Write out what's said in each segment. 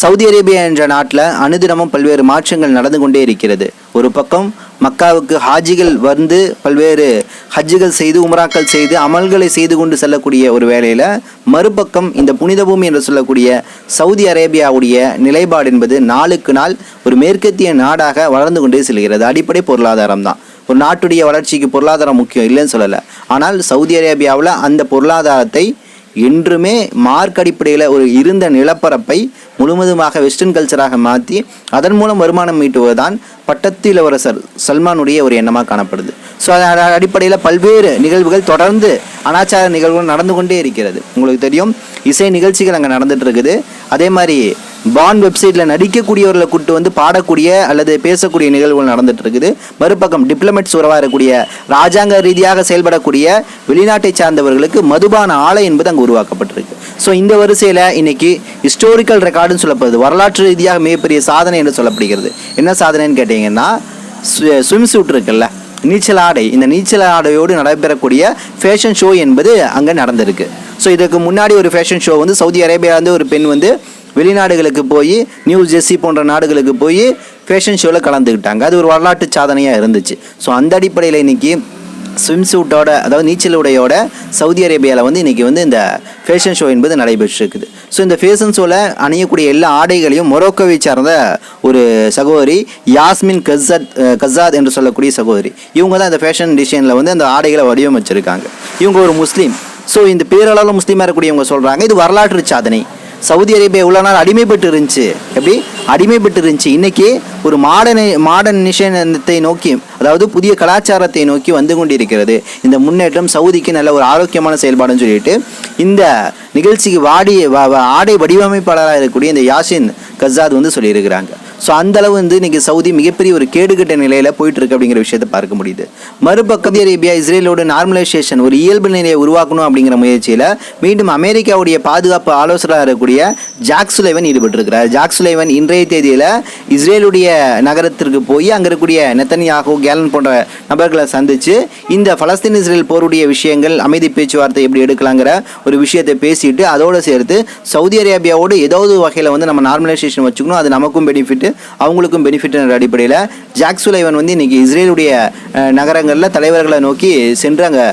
Saudi Arabia என்ற நாட்டில் அனுதினமும் பல்வேறு மாற்றங்கள் நடந்து கொண்டே இருக்கிறது. ஒரு பக்கம் மக்காவுக்கு ஹாஜிகள் வந்து பல்வேறு ஹஜ்ஜுகள் செய்து உமராக்கள் செய்து அமல்களை செய்து கொண்டு செல்லக்கூடிய ஒரு வேளையில் மறுபக்கம் இந்த புனித பூமி என்று சொல்லக்கூடிய சவுதி அரேபியாவுடைய நிலைப்பாடு என்பது நாளுக்கு நாள் ஒரு மேற்கத்திய நாடாக வளர்ந்து கொண்டே செல்கிறது. அடிப்படை பொருளாதாரம் தான். ஒரு நாட்டுடைய வளர்ச்சிக்கு பொருளாதாரம் முக்கியம் இல்லைன்னு சொல்லலை. ஆனால் சவுதி அரேபியாவில் அந்த பொருளாதாரத்தை என்றுமே மார்க் அடிப்படையில் ஒரு இருந்த நிலப்பரப்பை முழுவதுமாக வெஸ்டர்ன் கல்ச்சராக மாற்றி அதன் மூலம் வருமானம் ஈட்டுவதுதான் பட்டத்து இளவரசர் சல்மானுடைய ஒரு எண்ணமாக காணப்படுது. ஸோ அதன் அடிப்படையில் பல்வேறு நிகழ்வுகள் தொடர்ந்து அனாச்சார நிகழ்வுகள் நடந்து கொண்டே இருக்கிறது. உங்களுக்கு தெரியும் இசை நிகழ்ச்சிகள் அங்கே நடந்துட்டு இருக்குது. அதே மாதிரி பான் வெப்சைட்டில் நடிக்கக்கூடியவர்களை கூட்டு வந்து பாடக்கூடிய அல்லது பேசக்கூடிய நிகழ்வுகள் நடந்துட்டு இருக்குது. மறுபக்கம் டிப்ளமெட்ஸ் உறவாக இருக்கக்கூடிய ராஜாங்க ரீதியாக செயல்படக்கூடிய வெளிநாட்டை சார்ந்தவர்களுக்கு மதுபான ஆலை என்பது அங்கே உருவாக்கப்பட்டிருக்கு. ஸோ இந்த வரிசையில் இன்னைக்கு ஹிஸ்டோரிக்கல் ரெக்கார்டுன்னு சொல்லப்படுது. வரலாற்று ரீதியாக மிகப்பெரிய சாதனை என்று சொல்லப்படுகிறது. என்ன சாதனைன்னு கேட்டிங்கன்னா ஸ்விம் சூட் இருக்குல்ல நீச்சல் ஆடை. இந்த நீச்சல் ஆடையோடு நடைபெறக்கூடிய ஃபேஷன் ஷோ என்பது அங்கே நடந்திருக்கு. ஸோ இதுக்கு முன்னாடி ஒரு ஃபேஷன் ஷோ வந்து சவுதி அரேபியாவிலேருந்து ஒரு பெண் வந்து வெளிநாடுகளுக்கு போய் நியூ ஜெர்சி போன்ற நாடுகளுக்கு போய் ஃபேஷன் ஷோவில் கலந்துக்கிட்டாங்க. அது ஒரு வரலாற்று சாதனையாக இருந்துச்சு. ஸோ அந்த அடிப்படையில் இன்றைக்கி ஸ்விம் சூட்டோட அதாவது நீச்சல் உடையோட சவுதி அரேபியாவில் வந்து இன்றைக்கி வந்து இந்த ஃபேஷன் ஷோ என்பது நடைபெற்றிருக்குது. ஸோ இந்த ஃபேஷன் ஷோவில் அணியக்கூடிய எல்லா ஆடைகளையும் மொரோக்கோவை சார்ந்த ஒரு சகோதரி யாஸ்மின் கஸ்ஸத் அஹ், கஸ்ஸாத் என்று சொல்லக்கூடிய சகோதரி. இவங்க தான் இந்த ஃபேஷன் டிசைனில் வந்து அந்த ஆடைகளை வடிவமைச்சிருக்காங்க. இவங்க ஒரு முஸ்லீம். ஸோ இந்த பேரளவில் முஸ்லீமாக இருக்கக்கூடியவங்க சொல்கிறாங்க இது வரலாற்று சாதனை. சவுதி அரேபியா இவ்வளோ நாள் அடிமைப்பட்டு இருந்துச்சு. எப்படி? அடிமைப்பட்டு இருந்துச்சு. இன்றைக்கி ஒரு மாடர்னை மாடர்னிஷனத்தை நோக்கி அதாவது புதிய கலாச்சாரத்தை நோக்கி வந்து கொண்டிருக்கிறது. இந்த முன்னேற்றம் சவுதிக்கு நல்ல ஒரு ஆரோக்கியமான செயல்பாடுன்னு சொல்லிட்டு இந்த நிகழ்ச்சிக்கு வாடி ஆடை வடிவமைப்பாளராக இருக்கக்கூடிய இந்த யாசின் கசாத் வந்து சொல்லியிருக்கிறாங்க. ஸோ அந்த அளவு வந்து இன்றைக்கி சவுதி மிகப்பெரிய ஒரு கேடுகட்ட நிலையில் போயிட்டுருக்கு அப்படிங்கிற விஷயத்தை பார்க்க முடியுது. மறுபக்கம் சவுதி அரேபியா இஸ்ரேலோட நார்மலைசேஷன் ஒரு இயல்பு நிலையை உருவாக்கணும் அப்படிங்கிற முயற்சியில் மீண்டும் அமெரிக்காவுடைய பாதுகாப்பு ஆலோசகராக இருக்கக்கூடிய ஜாக் சுலைவன் ஈடுபட்டிருக்கிறார். ஜாக் சுலைவன் இன்றைய தேதியில் இஸ்ரேலுடைய நகரத்திற்கு போய் அங்கே இருக்கக்கூடிய நெத்தனியாகோ கேலன் போன்ற நபர்களை சந்தித்து இந்த பலஸ்தீன் இஸ்ரேல் போருடைய விஷயங்கள் அமைதி பேச்சுவார்த்தை எப்படி எடுக்கலாங்கிற ஒரு விஷயத்தை பேசிட்டு அதோடு சேர்த்து சவுதி அரேபியாவோடு ஏதாவது வகையில் வந்து நம்ம நார்மலைசேஷன் வச்சுக்கணும். அது நமக்கும் பெனிஃபிட் அவங்களுக்கும் பெனிஃபிட் என்ற அடிப்படையில் ஜாக் சுலைவன் வந்து இன்னைக்கு இஸ்ரேலுடைய நகரங்களில் தலைவர்களை நோக்கி சென்று அங்கே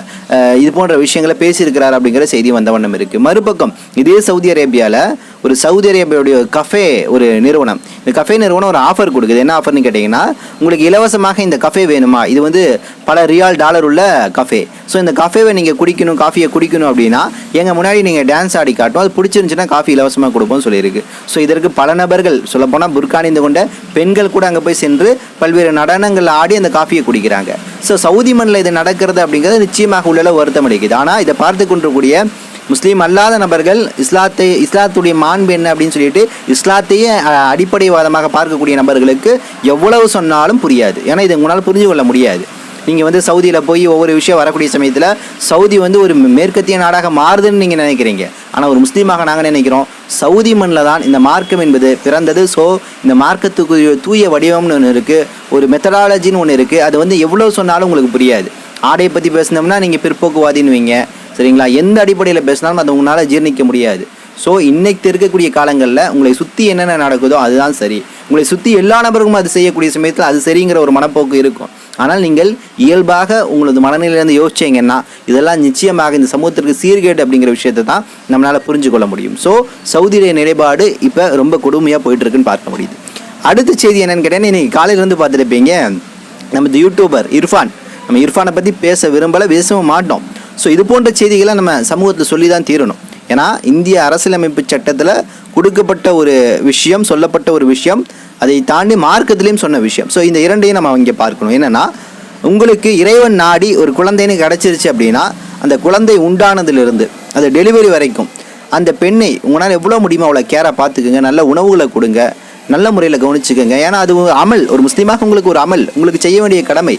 இது போன்ற விஷயங்களை பேசியிருக்கிறார் அப்படிங்கிற செய்தி வந்த வண்ணம் இருக்குது மறுபக்கம் இதே சவுதி அரேபியாவில் ஒரு சவுதி அரேபியாவுடைய கஃபே ஒரு நிறுவனம். இந்த கஃபே நிறுவனம் ஒரு ஆஃபர் கொடுக்குது. என்ன ஆஃபர்னு கேட்டிங்கன்னா உங்களுக்கு இலவசமாக இந்த கஃபே வேணுமா? இது வந்து பல ரியால் டாலர் உள்ள கஃபே ஸோ இந்த கஃபேவை நீங்கள் குடிக்கணும் காஃபியை குடிக்கணும் அப்படின்னா எங்கள் முன்னாடி நீங்கள் டான்ஸ் ஆடி காட்டும் அது பிடிச்சிருந்துச்சுன்னா காஃபி இலவசமாக கொடுப்போம் சொல்லியிருக்கு. ஸோ இதற்கு பல நபர்கள் சொல்லப்போனால் புர்கானிந்து கொண்ட பெண்கள் கூட அங்கே போய் சென்று பல்வேறு நடனங்கள் ஆடி அந்த காஃபியை குடிக்கிறாங்க. ஸோ சவுதி மண்ணில் இது நடக்கிறது அப்படிங்கிறது நிச்சயமாக உள்ள வருத்தம் அளிக்குது ஆனால் இதை பார்த்து கொண்டிருக்கூடிய முஸ்லீம் அல்லாத நபர்கள் இஸ்லாத்தை இஸ்லாத்துடைய மாண்பு என்ன அப்படின்னு சொல்லிட்டு இஸ்லாத்தையே அடிப்படைவாதமாக பார்க்கக்கூடிய நபர்களுக்கு எவ்வளவு சொன்னாலும் புரியாது. ஏன்னா இதை உங்களால் புரிஞ்சு கொள்ள முடியாது. நீங்கள் வந்து சவுதியில் போய் ஒவ்வொரு விஷயம் வரக்கூடிய சமயத்தில் சவுதி வந்து ஒரு மேற்கத்திய நாடாக மாறுதுன்னு நீங்கள் நினைக்கிறீங்க. ஆனால் ஒரு முஸ்லீமாக நாங்கள் நினைக்கிறோம் சவுதி மண்ணில் தான் இந்த மார்க்கம் என்பது பிறந்தது. ஸோ இந்த மார்க்கத்துக்கு தூய வடிவம்னு ஒன்று இருக்குது ஒரு மெத்தடாலஜின்னு ஒன்று இருக்குது அது வந்து எவ்வளோ சொன்னாலும் உங்களுக்கு புரியாது. ஆடையை பற்றி பேசினோம்னா நீங்கள் பிற்போக்குவாதின்னு வைங்க. சரிங்களா? எந்த அடிப்படையில் பேசினாலும் அது உங்களால் ஜீர்ணிக்க முடியாது. ஸோ இன்னைக்கு இருக்கக்கூடிய காலங்களில் உங்களை சுற்றி என்னென்ன நடக்குதோ அதுதான் சரி. உங்களை சுற்றி எல்லா நபருக்கும் அது செய்யக்கூடிய சமயத்தில் அது சரிங்கிற ஒரு மனப்போக்கு இருக்கும். ஆனால் நீங்கள் இயல்பாக உங்களது மனநிலையிலேருந்து யோசிச்சீங்கன்னா இதெல்லாம் நிச்சயமாக இந்த சமூகத்திற்கு சீர்கேடு அப்படிங்கிற விஷயத்தை தான் நம்மளால் புரிஞ்சு கொள்ள முடியும். ஸோ சவுதியுடைய நிலைப்பாடு இப்போ ரொம்ப கொடுமையாக போயிட்டுருக்குன்னு பார்க்க முடியுது. அடுத்த செய்தி என்னென்னு கேட்டீங்கன்னா இன்னைக்கு காலையிலேருந்து பார்த்துருப்பீங்க நமது யூடியூபர் இர்ஃபான். நம்ம இர்ஃபானை பற்றி பேச விரும்பலை பேசவும் மாட்டோம். ஸோ இது போன்ற செய்திகளை நம்ம சமூகத்தில் சொல்லி தான் தீரணும். ஏன்னா இந்திய அரசியலமைப்பு சட்டத்தில் கொடுக்கப்பட்ட ஒரு விஷயம் சொல்லப்பட்ட ஒரு விஷயம் அதை தாண்டி மார்க்கத்திலையும் சொன்ன விஷயம். ஸோ இந்த இரண்டையும் நம்ம இங்கே பார்க்கணும். என்னென்னா உங்களுக்கு இறைவன் நாடி ஒரு குழந்தைன்னு கிடச்சிருச்சு அப்படின்னா அந்த குழந்தை உண்டானதிலிருந்து அது டெலிவரி வரைக்கும் அந்த பெண்ணை உங்களால் எவ்வளோ முடியுமோ அவ்வளோ கேராக பார்த்துக்குங்க நல்ல உணவுகளை கொடுங்க நல்ல முறையில் கவனிச்சுக்கோங்க. ஏன்னா அது அமல் ஒரு முஸ்லீமாக உங்களுக்கு ஒரு அமல் உங்களுக்கு செய்ய வேண்டிய கடமை.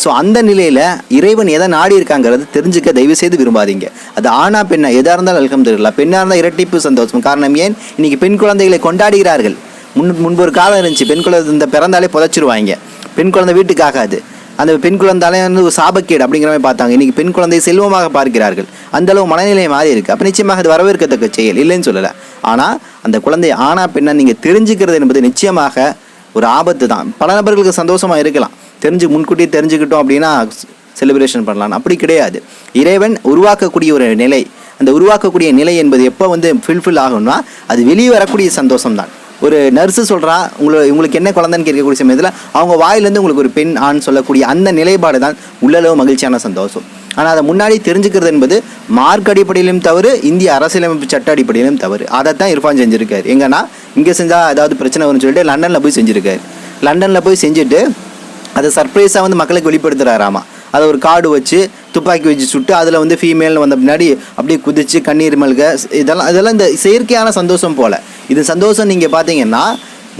ஸோ அந்த நிலையில் இறைவன் எதை நாடி இருக்காங்கிறது தெரிஞ்சுக்க தயவு செய்து விரும்பாதீங்க. அது ஆனா பெண்ணா எதாக இருந்தாலும் அல்ஹம்துலில்லாஹ் பெண்ணாக இருந்தால் இரட்டிப்பு சந்தோஷம். காரணம் ஏன்? இன்னைக்கு பெண் குழந்தைகளை கொண்டாடுகிறார்கள். முன் முன்பு ஒரு காலம் இருந்துச்சு. பெண் குழந்தை இந்த பிறந்தாலே புதைச்சிருவாங்க. பெண் குழந்தை வீட்டுக்கு ஆகாது. அந்த பெண் குழந்தாலே வந்து ஒரு சாபக்கேடு அப்படிங்கிற மாதிரி பார்த்தாங்க. இன்றைக்கி பெண் குழந்தையை செல்வமாக பார்க்கிறார்கள். அந்தளவு மனநிலை மாறி இருக்குது அப்போ நிச்சயமாக அது வரவேற்கத்தக்க செயல் இல்லைன்னு சொல்லலை. ஆனால் அந்த குழந்தை ஆனா பெண்ணா நீங்கள் தெரிஞ்சுக்கிறது என்பது நிச்சயமாக ஒரு ஆபத்து தான் பல நபர்களுக்கு சந்தோஷமாக இருக்கலாம். தெரிஞ்சு முன்கூட்டியே தெரிஞ்சுக்கிட்டோம் அப்படின்னா செலிப்ரேஷன் பண்ணலாம். அப்படி கிடையாது. இறைவன் உருவாக்கக்கூடிய ஒரு நிலை அந்த உருவாக்கக்கூடிய நிலை என்பது எப்போ வந்து ஃபில்ஃபில் ஆகும்னா அது வெளியே வரக்கூடிய சந்தோஷம் தான் ஒரு நர்ஸு சொல்கிறா உங்களை உங்களுக்கு என்ன குழந்தைன்னு கேட்கக்கூடிய சமயத்தில் அவங்க வாயிலேருந்து உங்களுக்கு ஒரு பெண் ஆண் சொல்லக்கூடிய அந்த நிலைப்பாடு தான் உள்ளளவு மகிழ்ச்சியான சந்தோஷம். ஆனால் அதை முன்னாடி தெரிஞ்சுக்கிறது என்பது மார்க் அடிப்படையிலும் தவறு இந்திய அரசியலமைப்பு சட்ட அடிப்படையிலும் தவறு. அதை தான் இரஃபான் செஞ்சுருக்காரு. எங்கன்னா இங்கே செஞ்சால் ஏதாவது பிரச்சனை வரும்னு சொல்லிட்டு லண்டனில் போய் செஞ்சுருக்காரு. லண்டனில் போய் செஞ்சுட்டு அதை சர்ப்ரைஸாக வந்து மக்களுக்கு வெளிப்படுத்துகிறாராமா அதை ஒரு கார்டு வச்சு துப்பாக்கி வச்சு சுட்டு அதில் வந்து ஃபீமேல் வந்த பின்னாடி அப்படியே குதிச்சு கண்ணீர் மல்க இதெல்லாம் இதெல்லாம் இந்த செயற்கையான சந்தோஷம் போல். இது சந்தோஷம் நீங்கள் பார்த்தீங்கன்னா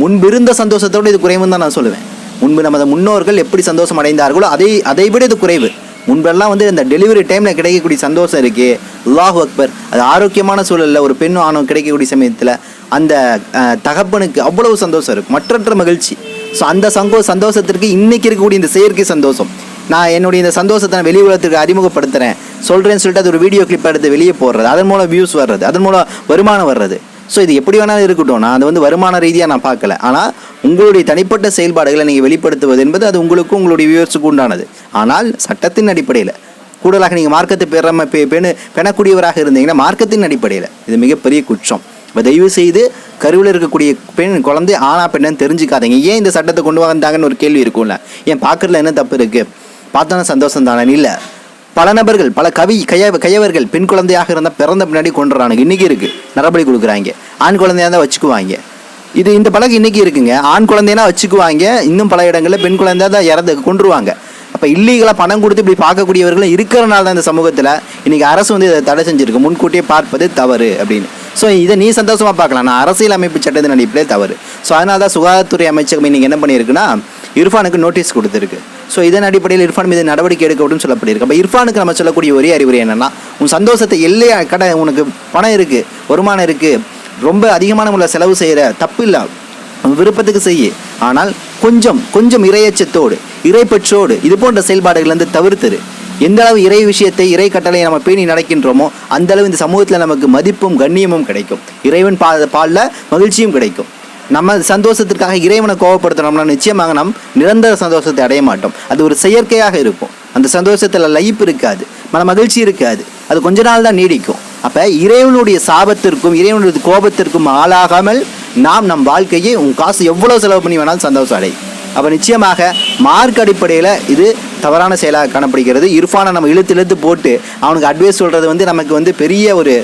முன்பிருந்த சந்தோஷத்தோடு இது குறைவுன்னு தான் நான் சொல்லுவேன். முன்பு நமது முன்னோர்கள் எப்படி சந்தோஷம் அடைந்தார்களோ அதை அதை விட இது குறைவு. முன்பெல்லாம் வந்து இந்த டெலிவரி டைமில் கிடைக்கக்கூடிய சந்தோஷம் இருக்குது லாஹ் அக்பர். அது ஆரோக்கியமான சூழலில் ஒரு பெண்ணும் ஆணும் கிடைக்கக்கூடிய சமயத்தில் அந்த தகப்பனுக்கு அவ்வளவு சந்தோஷம் இருக்கும். மற்றற்ற மகிழ்ச்சி. ஸோ அந்த சங்கோ சந்தோஷத்திற்கு இன்றைக்கி இருக்கக்கூடிய இந்த செயற்கை சந்தோஷம். நான் என்னுடைய இந்த சந்தோஷத்தை நான் வெளி உலகத்துக்கு அறிமுகப்படுத்துகிறேன் சொல்கிறேன்னு சொல்லிட்டு அது ஒரு வீடியோ கிளிப் எடுத்து வெளியே போடுறது. அதன் மூலம் வியூஸ் வர்றது. அதன் மூலம் வருமானம் வர்றது. ஸோ இது எப்படி வேணாலும் இருக்கட்டும். நான் அது வந்து வருமான ரீதியாக நான் பார்க்கல. ஆனால் உங்களுடைய தனிப்பட்ட செயல்பாடுகளை நீங்கள் வெளிப்படுத்துவது என்பது அது உங்களுக்கும் உங்களுடைய வியூவர்ஸுக்கு உண்டானது. ஆனால் சட்டத்தின் அடிப்படையில் கூடுதலாக நீங்கள் மார்க்கத்தை பெறாம பெ பெணு பெணக்கூடியவராக இருந்தீங்கன்னா மார்க்கத்தின் அடிப்படையில் இது மிகப்பெரிய குற்றம். இப்போ தயவு செய்து கருவில் இருக்கக்கூடிய பெண் குழந்தை ஆணா பெண்ணு தெரிஞ்சுக்காதீங்க. ஏன் இந்த சட்டத்தை கொண்டு வந்தாங்கன்னு ஒரு கேள்வி இருக்கும்ல? ஏன் பார்க்கறதுல என்ன தப்பு இருக்குது பார்த்தோன்னா சந்தோஷம் தானே? இல்லை. பல நபர்கள் பல கவி கைய கையவர்கள் பெண் குழந்தையாக இருந்தால் பிறந்த பின்னாடி கொண்டுறானுங்க இன்றைக்கி இருக்குது நரபடி கொடுக்குறாங்க. ஆண் குழந்தையாக இருந்தால் வச்சுக்குவாங்க. இது இந்த பழக்கம் இன்றைக்கி இருக்குங்க. ஆண் குழந்தைனா வச்சுக்குவாங்க. இன்னும் பல இடங்களில் பெண் குழந்தையாக தான் இறந்து கொண்டுருவாங்க அப்போ இல்லீகலாக பணம் கொடுத்து இப்படி பார்க்கக்கூடியவர்களும் இருக்கிறனால தான் இந்த சமூகத்தில் இன்றைக்கி அரசு வந்து இதை தடை செஞ்சுருக்கு. முன்கூட்டியே பார்ப்பது தவறு அப்படின்னு. ஸோ இதை நீ சந்தோஷமாக பார்க்கலாம். நான் அரசியல் அமைப்பு சட்டத்தை நடிப்பிலே தவறு. ஸோ அதனால தான் சுகாதாரத்துறை அமைச்சகம் இன்றைக்கி என்ன பண்ணியிருக்குன்னா இர்ஃபானுக்கு நோட்டீஸ் கொடுத்துருக்கு. ஸோ இதன் அடிப்படையில் இர்ஃபான் மீது நடவடிக்கை எடுக்கப்படும் சொல்லப்பட்டிருக்கு. அப்போ இர்ஃபானுக்கு நம்ம சொல்லக்கூடிய ஒரே அறிவுரை என்னன்னா உன் சந்தோஷத்தை எல்லையா கடை உனக்கு பணம் இருக்குது வருமானம் இருக்குது ரொம்ப அதிகமான உள்ள செலவு செய்கிற தப்பு இல்லை. விருப்பத்துக்கு செய்ய. ஆனால் கொஞ்சம் கொஞ்சம் இறையச்சத்தோடு இறைப்பற்றோடு இது போன்ற செயல்பாடுகள் வந்து தவிர்த்துரு. எந்த அளவு இறை விஷயத்தை இறை கட்டளையை நம்ம பேணி நடக்கின்றோமோ அந்த அளவு இந்த சமூகத்தில் நமக்கு மதிப்பும் கண்ணியமும் கிடைக்கும். இறைவன் பா பாலில் மகிழ்ச்சியும் கிடைக்கும். நம்ம சந்தோஷத்திற்காக இறைவனை கோவப்படுத்தினோம்னா நிச்சயமாக நாம் நிரந்தர சந்தோஷத்தை அடைய மாட்டோம். அது ஒரு செயற்கையாக இருக்கும். அந்த சந்தோஷத்தில் லைப் இருக்காது. மன மகிழ்ச்சி இருக்காது. அது கொஞ்ச நாள் தான் நீடிக்கும். அப்போ இறைவனுடைய சாபத்திற்கும் இறைவனுடைய கோபத்திற்கும் ஆளாகாமல் நாம் நம் வாழ்க்கையை உன் காசு எவ்வளோ செலவு பண்ணி வேணாலும் சந்தோஷம் அடை அப்போ நிச்சயமாக மார்க் அடிப்படையில் இது தவறான செயலாக காணப்படுகிறது. இர்ஃபானை நம்ம இழுத்து இழுத்து போட்டு அவனுக்கு அட்வைஸ் சொல்கிறது வந்து நமக்கு வந்து பெரிய ஒரு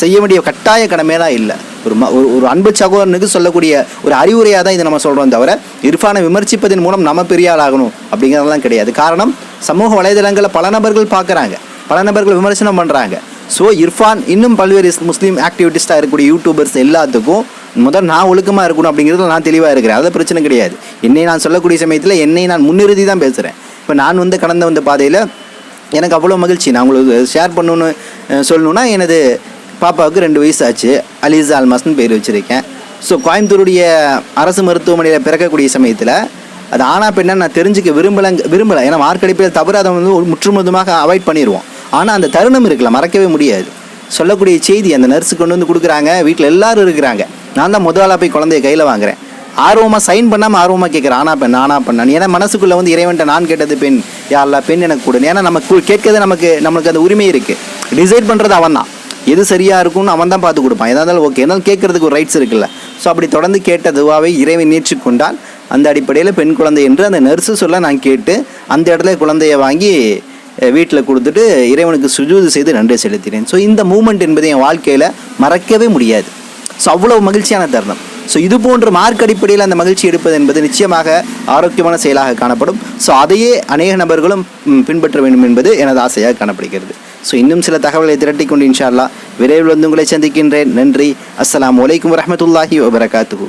செய்ய வேண்டிய கட்டாய கடமையெல்லாம் இல்லை. ஒரு ம ஒரு ஒரு அன்பு சகோதரனுக்கு சொல்லக்கூடிய ஒரு அறிவுரையாக தான் இதை நம்ம சொல்கிறோம் தவிர இர்ஃபானை விமர்சிப்பதன் மூலம் நம்ம பெரிய ஆளாகணும் அப்படிங்கிறதெல்லாம் கிடையாது. காரணம் சமூக வலைதளங்களில் பல நபர்கள் பார்க்குறாங்க. பல நபர்கள் விமர்சனம் பண்ணுறாங்க ஸோ இர்ஃபான் இன்னும் பல்வேறு முஸ்லீம் ஆக்டிவிட்டிஸ்டாக இருக்கக்கூடிய யூடியூபர்ஸ் எல்லாத்துக்கும் முதல் நான் ஒழுக்கமாக இருக்கணும் அப்படிங்கிறதுல நான் தெளிவாக இருக்கிறேன். அதை பிரச்சனை கிடையாது. என்னை நான் சொல்லக்கூடிய சமயத்தில் என்னை நான் முன்னிறுத்தி தான் பேசுகிறேன் இப்போ நான் வந்து கடந்த வந்த பாதையில் எனக்கு அவ்வளோ மகிழ்ச்சி. நான் உங்களுக்கு ஷேர் பண்ணணுன்னு அஹ், சொல்லணுன்னா எனது பாப்பாவுக்கு ரெண்டு வயசு ஆச்சு அலிசா அல்மாஸ்னு பேர் வச்சுருக்கேன். ஸோ கோயம்புத்தூருடைய அரசு மருத்துவமனையில் பிறக்கக்கூடிய சமயத்தில் அது ஆனா பெண்ணா நான் தெரிஞ்சுக்க விரும்பலங்க விரும்பலை. ஏன்னா மார்க்கடிப்பில் தவிர அதை வந்து ஒரு முற்றுமுழுதுமாக அவாய்ட் பண்ணிடுவோம் ஆனால் அந்த தருணம் இருக்கல மறக்கவே முடியாது. சொல்லக்கூடிய செய்தி அந்த நர்ஸு கொண்டு வந்து கொடுக்குறாங்க. வீட்டில் எல்லாரும் இருக்கிறாங்க. நான் தான் முதலாக போய் குழந்தைய கையில் வாங்குறேன். ஆர்வமாக சைன் பண்ணாமல் ஆர்வமாக கேட்குறேன் ஆனா பெண் ஆனா பெண்ணான் ஏன்னா மனசுக்குள்ளே வந்து இறைவன்ட்ட நான் கேட்டது பெண் யாரில் பெண் எனக்கு கொடு. ஏன்னா நமக்கு கேட்கறது நமக்கு நம்மளுக்கு அந்த உரிமை இருக்குது டிசைட் பண்ணுறது அவன் தான். எது சரியாக இருக்கும்னு அவன் தான் பார்த்து கொடுப்பான். எதாக இருந்தாலும் ஓகே இருந்தாலும் கேட்கறதுக்கு ஒரு ரைட்ஸ் இருக்குல்ல. ஸோ அப்படி தொடர்ந்து கேட்டதுவாகவே இறைவன் நீச்சு கொண்டால் அந்த அடிப்படையில் பெண் குழந்தை என்று அந்த நர்ஸு சொல்ல நான் கேட்டு அந்த இடத்துல குழந்தைய வாங்கி வீட்டில் கொடுத்துட்டு இறைவனுக்கு சுஜூது செய்து நன்றி செலுத்தினேன். ஸோ இந்த மூமெண்ட் என்பது என் வாழ்க்கையில் மறக்கவே முடியாது. ஸோ அவ்வளோ மகிழ்ச்சியான தருணம். ஸோ இது போன்ற மார்க் அடிப்படையில் அந்த மகிழ்ச்சி எடுப்பது என்பது நிச்சயமாக ஆரோக்கியமான செயலாக காணப்படும். ஸோ அதையே அநேக நபர்களும் பின்பற்ற வேண்டும் என்பது எனது ஆசையாக காணப்படுகிறது. ஸோ இன்னும் சில தகவலை திரட்டி கொண்டு இன்ஷா விரைவில் வந்து உங்களை சந்திக்கின்றேன். நன்றி. அஸ்லாம் வலைக்கம் வரமத்துல்லாஹி வபரகாத்துஹு.